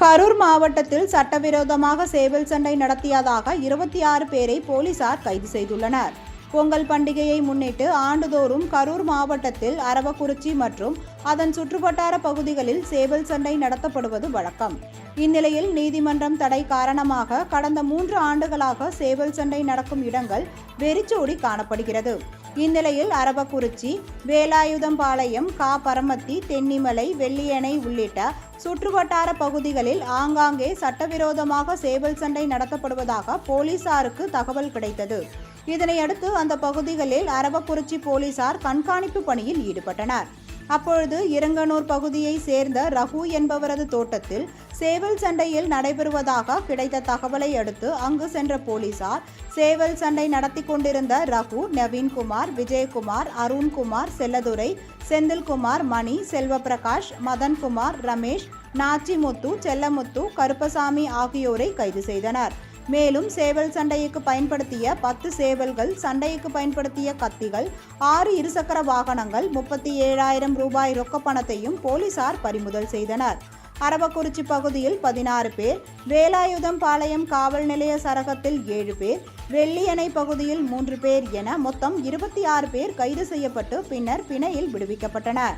கரூர் மாவட்டத்தில் சட்டவிரோதமாக சேவல் சண்டை நடத்தியதாக இருபத்தி ஆறு பேரை போலீசார் கைது செய்துள்ளனர். பொங்கல் பண்டிகையை முன்னிட்டு ஆண்டுதோறும் கரூர் மாவட்டத்தில் அரவக்குறிச்சி மற்றும் அதன் சுற்றுவட்டார பகுதிகளில் சேவல் சண்டை நடத்தப்படுவது வழக்கம். இந்நிலையில் நீதிமன்றம் தடை காரணமாக கடந்த மூன்று ஆண்டுகளாக சேவல் சண்டை நடக்கும் இடங்கள் வெறிச்சோடி காணப்படுகிறது. இந்நிலையில் அரவக்குறிச்சி வேலாயுதம்பாளையம் கா. பரமத்தி தென்னிமலை வெள்ளியணை உள்ளிட்ட சுற்றுவட்டார பகுதிகளில் ஆங்காங்கே சட்டவிரோதமாக சேவல் சண்டை நடத்தப்படுவதாக போலீசாருக்கு தகவல் கிடைத்தது. இதனையடுத்து அந்த பகுதிகளில் அரவக்குறிச்சி போலீசார் கண்காணிப்பு பணியில் ஈடுபட்டனர். அப்பொழுது இரங்கனூர் பகுதியை சேர்ந்த ரகு என்பவரது தோட்டத்தில் சேவல் சண்டையில் நடைபெறுவதாக கிடைத்த தகவலை அடுத்து அங்கு சென்ற போலீசார் சேவல் சண்டை நடத்தி கொண்டிருந்த ரகு நவீன்குமார் விஜயகுமார் அருண்குமார் செல்லதுரை செந்தில்குமார் மணி செல்வபிரகாஷ் மதன்குமார் ரமேஷ் நாச்சிமுத்து செல்லமுத்து கருப்பசாமி ஆகியோரை கைது செய்தனர். மேலும் சேவல் சண்டைக்கு பயன்படுத்திய பத்து சேவல்கள் சண்டைக்கு பயன்படுத்திய கத்திகள் ஆறு இருசக்கர வாகனங்கள் முப்பத்தி ஏழாயிரம் ரூபாய் ரொக்க பணத்தையும் போலீசார் பறிமுதல் செய்தனர். அரவக்குறிச்சி பகுதியில் பதினாறு பேர் வேலாயுதம் பாளையம் காவல் நிலைய சரகத்தில் ஏழு பேர் வெள்ளியணை பகுதியில் மூன்று பேர் என மொத்தம் இருபத்தி ஆறு பேர் கைது செய்யப்பட்டு பின்னர் பிணையில் விடுவிக்கப்பட்டனர்.